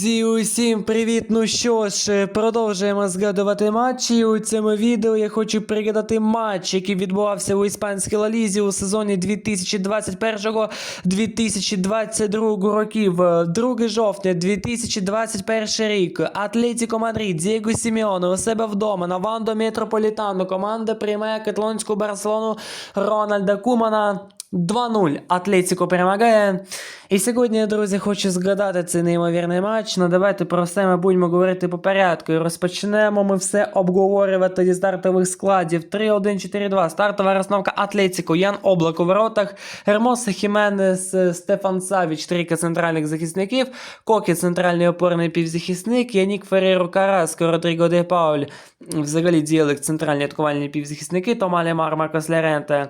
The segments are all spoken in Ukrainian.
Друзі, усім привіт! Ну що ж, продовжуємо згадувати матчі. У цьому відео я хочу пригадати матч, який відбувався у іспанській лалізі у сезоні 2021-2022 років. 2 жовтня 2021 рік. Атлетіко Мадрид, Дієго Сіміоне у себе вдома на Вандо Метрополітану. Команда приймає каталонську Барселону Рональда Кумана. 2-0 Атлетіко перемагає. І сьогодні, друзі, хочу згадати цей неймовірний матч. Ну давайте про все ми будемо говорити по порядку. І розпочнемо ми все обговорювати зі стартових складів. 3-1-4-2. Стартова розновка Атлетіко. Ян Облак у воротах. Гермоса Хіменес, Стефан Савіч, трійка центральних захисників. Кокі центральний опорний півзахисник. Янік Ферреро Караско, Родріго Де Пауль. Взагалі діяли центральні атакувальні півзахисники. Тома Лемар, Маркос Леренте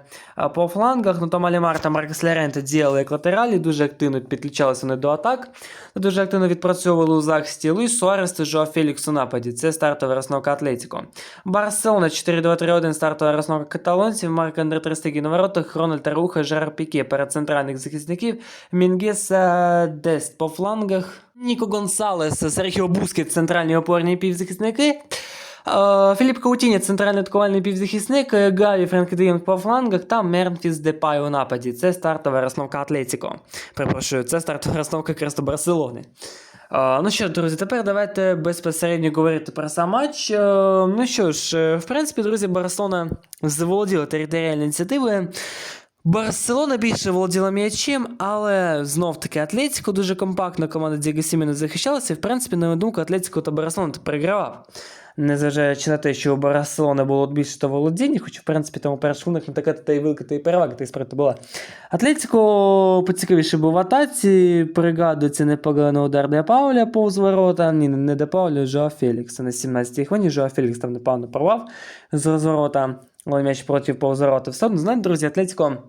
по флангах. Ну, Тома Лемар та Маркос Леренте діяли як латералі, дуже активно підключалися вони до атак. Дуже активно відпрацьовували у захисті Луїс Суарес та Жоа Фелікс у нападі. Це стартова розновка Атлетіко. Барселона 4-2-3-1, стартова розновка каталонців. Марк Андре Трестегі на воротах, Рональд Таруха, Жерар Піке перед центральних захисників. Мінгес е, Дест по флангах. Ніко Гонсалес, Серхіо Бускет, центральні опорні півзахисники. Е, Філіп Каутіні, центральний атакувальний півзахисник, Гаві Френк Дієнг по флангах та Мернфіс Депай у нападі. Це стартова розновка Атлетіко. Перепрошую, це стартова розновка Кресто Барселони. Е, Ну що, друзі, тепер давайте безпосередньо говорити про сам матч. Е, Ну що ж, е, в принципі, друзі, Барселона заволоділа територіальною ініціативою. Барселона більше володіла м'ячем, але знов таки Атлетико дуже компактно команда Діго Сіміна захищалася. І, в принципі, на мою думку, Атлетико та Барселона перегравав. Незважаючи на те, що у Барселони було більше та володіння, хоч, в принципі, там у перших хвилинах не така та й велика та й перевага, та й справді була. Атлетико поцікавіше був в атаці, пригадується непоганий удар Де Пауля повз ворота. Ні, не Де Пауля, Жоа Фелікса. На 17-й хвилині Жоа Фелікс там непевно порвав з розворота. Але м'яч проти повз ворота. Все одно, знаєте, друзі, Атлетико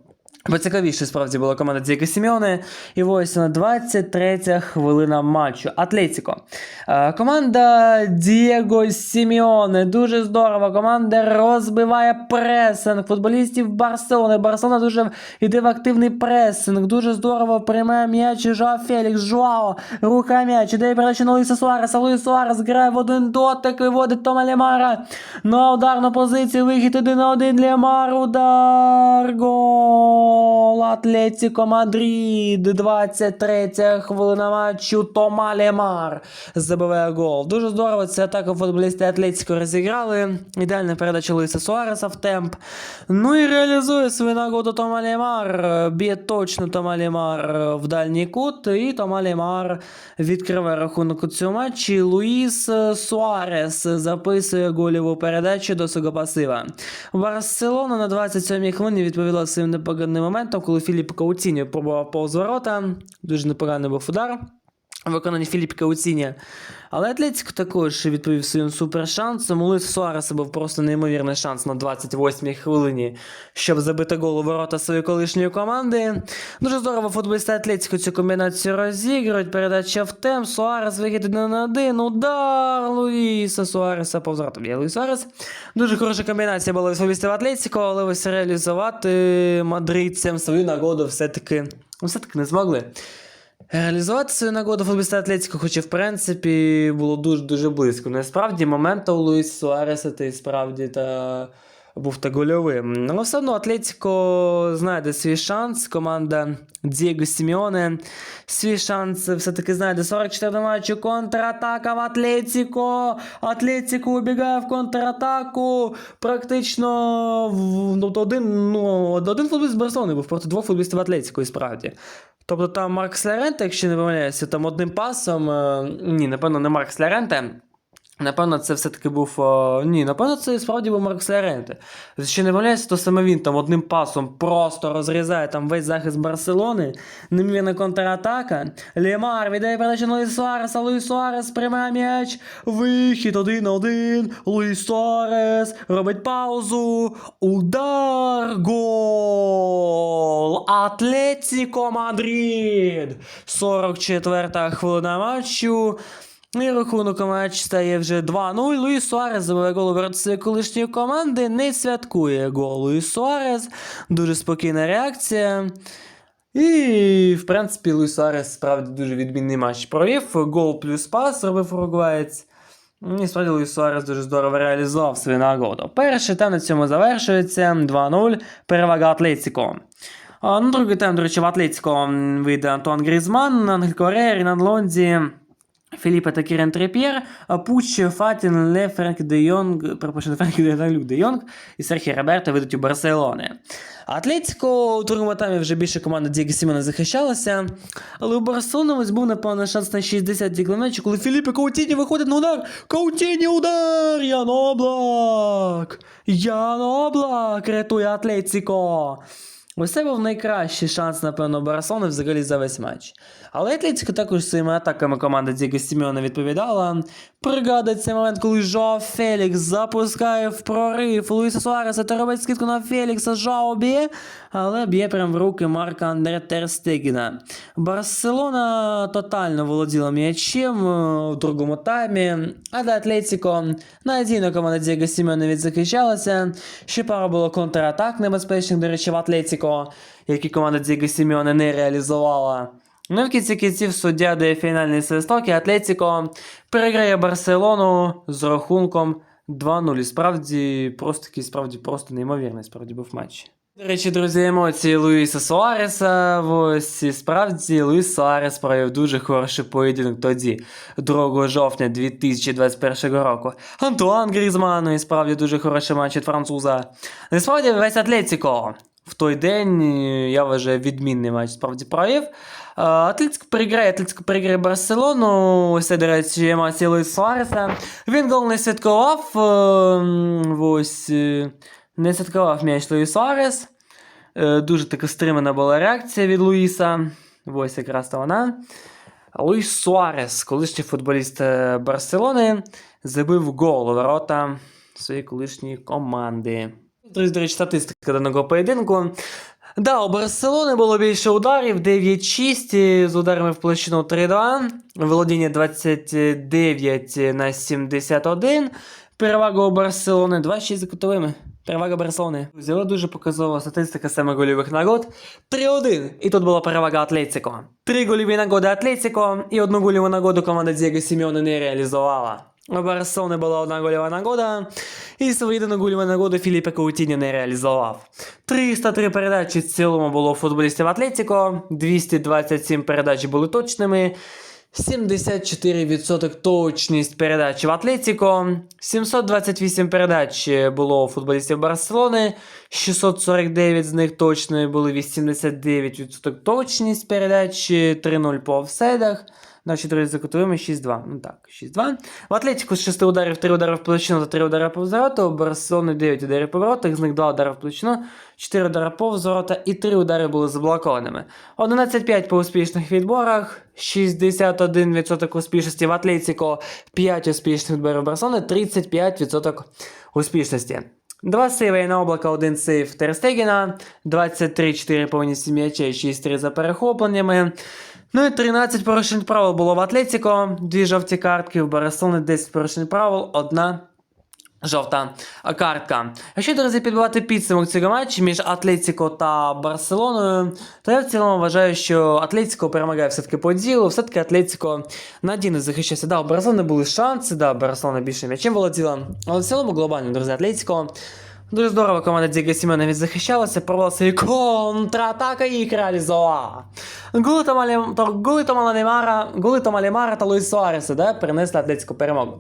Поцікавіше справді була команда Дієго Сімеоне. І ось на 23 хвилина матчу. Атлетіко. Е, Команда Дієго Сімеоне. Дуже здорово. Команда розбиває пресинг футболістів Барселони. Барселона дуже йде в активний пресинг. Дуже здорово приймає м'яч Жоа Фелікс. Жуао. Рухає м'яч. Іде передача на Луїса Суареса. Луїс Суарес грає в один дотик. Виводить Тома Лемара. На ударну позицію. Вихід один на один. Лемар. Удар. Гол. Атлетіко Мадрид. 23 хвилина матчу. Тома Лемар забиває гол. Дуже здорово. Це атака футболісти Атлетіко розіграли. Ідеальна передача Луїса Суареса в темп. Ну і реалізує свою нагоду Тома Лемар. Б'є точно Тома Лемар в дальній кут. І Тома Лемар відкриває рахунок у цьому матчі. Луїс Суарес записує гольову передачу до свого пасива. Барселона на 27-й хвилині відповіла своїм непоганим моментом, коли Філіп оцінює пробував повз ворота. Дуже непоганий був удар. Виконання Філіп Кауціні. Але Атлетик також відповів своїм супершансом. У Луїса Суареса був просто неймовірний шанс на 28-й хвилині, щоб забити гол у ворота своєї колишньої команди. Дуже здорово футболісти Атлетико цю комбінацію розігрують. Передача в темп. Суарес вихід на один. Удар Луїса Суареса повз ворота. Є Луїс Суарес. Дуже хороша комбінація була від футболістів Атлетико, але ось реалізувати мадридцям свою нагоду все-таки все-таки не змогли. Реалізувати свою нагоду футболіста Атлетико, хоча в принципі було дуже-дуже близько. Насправді, момент у Луїс Суареса ти справді та був та гольовим. Але все одно Атлетико знайде свій шанс. Команда Дієго Сімеоне свій шанс все-таки знайде 44 матчу. Контратака в Атлетико. Атлетико убігає в контратаку. Практично ну, один, ну, один футболіст Барселони був проти двох футболістів Атлетико, і справді. Тобто там Маркс Леренте, якщо не помиляюся, там одним пасом. е, Ні, напевно, не Маркс Леренте. Напевно, це все-таки був. е, Ні, напевно, це справді був Маркс Леренте. Якщо не помиляюся, то саме він там одним пасом просто розрізає там весь захист Барселони. Немірна контратака. Лемар віддає передачу на Луїс Суареса. Луїс Суарес приймає м'яч. Вихід один на один. Луїс Суарес робить паузу. Удар. Гол. Атлетико Мадрид. 44 хвилина матчу. І рахунок матч стає вже 2-0. Луїс Суарес забиває гол у ворота колишньої команди. Не святкує гол Луїс Суарес. Дуже спокійна реакція. І, в принципі, Луїс Суарес справді дуже відмінний матч провів. Гол плюс пас робив уругваєць. І справді Луїс Суарес дуже здорово реалізував свою нагоду. Перший тайм на цьому завершується 2-0. Перевага Атлетіко. А, ну, другий тайм, до речі, в Атлетіко вийде Антуан Грізман, Ангель Корер, Рінан Лонзі, Філіппе та Кірен Трепєр, Пуч, Фатін, Ле, Френк де Йонг, перепрошую, Френк де Люк де Йонг і Серхі Роберто вийдуть у Барселони. Атлетико у другому вже більше команда Дієго Сімена захищалася, але у Барселони ось був, напевно, шанс на 60 діглемечі, коли Філіппе Каутіні виходить на удар. Каутіні удар! Ян Облак! Ян Облак рятує Атлетико! Ось це був найкращий шанс, напевно, Барселони взагалі за весь матч. Але Атлетико також своїми атаками команда Діго Сімеона відповідала. Пригадується момент, коли Жоа Фелікс запускає в прорив Луїса Суареса та робить скидку на Фелікса, Жоа б'є, але б'є прямо в руки Марка Андре Терстегіна. Барселона тотально володіла м'ячем е, у другому таймі, а для Атлетико надійно команда Діго Сімеона відзахищалася. Ще пара було контратак небезпечних, до речі, в Атлетико, які команда Діго Сімеона не реалізувала. Ну і в кінці кінців суддя дає фінальний свисток, і Атлетико переграє Барселону з рахунком 2-0. Справді, просто такий, справді, просто неймовірний, справді був матч. До речі, друзі, емоції Луїса Суареса. Ось і справді Луїс Суарес провів дуже хороший поєдинок тоді, 2 жовтня 2021 року. Антуан Грізман, і справді дуже хороший матч від француза. Насправді весь Атлетико в той день, я вважаю, відмінний матч справді провів. Атлетико переграє, Атлетико переграє Барселону. Ось до речі, емоції Луїс Суареса. Він гол не святкував. е, Ось. е, Не святкував м'яч Луїс Суарес. Е, Дуже така стримана була реакція від Луїса. Ось якраз то вона. Луїс Суарес, колишній футболіст Барселони, забив гол у ворота своєї колишньої команди. Друзі, до речі, статистика даного поєдинку. Да, у Барселони було більше ударів, 9-6 і з ударами в площину 3-2, володіння 29 на 71, перевага у Барселони 2-6 за кутовими. Перевага Барселони. Але дуже показова статистика саме гольових нагод. 3-1. І тут була перевага Атлетико. Три гольові нагоди Атлетико і одну гольову нагоду команда Дієго Сімеона не реалізувала. У Барселони була одна гольова нагода, і свою єдину гольову нагоду Філіппе Каутіньо не реалізував. 303 передачі в цілому було у футболістів Атлетико, 227 передач були точними, 74% точність передач в Атлетико, 728 передач було у футболістів Барселони, 649 з них точними були 89% точність передач, 3-0 по офсайдах. Наші друзі за кутовими 6-2. Ну так, 6-2. В Атлетику з 6 ударів 3 удари в площину та 3 удари по взворота. У Барселони 9 ударів по воротах, з них 2 удари в площину, 4 удари по взворота і 3 удари були заблокованими. 11-5 по успішних відборах, 61% успішності в Атлетико, 5 успішних відборів Барселони, 35% успішності. Два сейви на облака, один сейв Терстегіна, 23-4 повністю м'ячей, 6-3 за перехопленнями. Ну і 13 порушень правил було в Атлетіко, 2 жовті картки, в Барселони 10 порушень правил, одна жовта картка. Якщо, друзі, підбивати підсумок цього матчу між Атлетико та Барселоною, то я в цілому вважаю, що Атлетико перемагає все-таки по ділу, все-таки Атлетико надійно захищався. Да, у Барселони були шанси, да, Барселона більше м'ячем володіла, але в цілому глобально, друзі, Атлетико Дуже здорово команда Діга Сімена відзахищалася, провела свої контратака їх реалізувала. Голи Томалі... то- голи Томала Тома Мара та Луїс Суареса, да, принесли атлетику перемогу.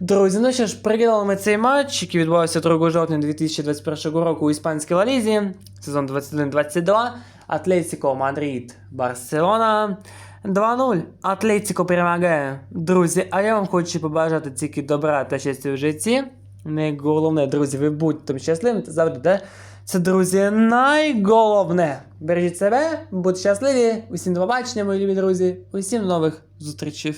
Друзі, ну що ж, прикидали ми цей матч, який відбувався 2 жовтня 2021 року у Іспанській Лалізі, сезон 21-22, Атлетико Мадрид, Барселона. 2-0. Атлетико перемагає. Друзі, а я вам хочу побажати тільки добра та щастя в житті. Найголовне, друзі, ви будьте щасливими та завжди, де? Це, друзі, найголовне. Бережіть себе, будьте щасливі. Усім до побачення, мої любі друзі. Усім нових зустрічей.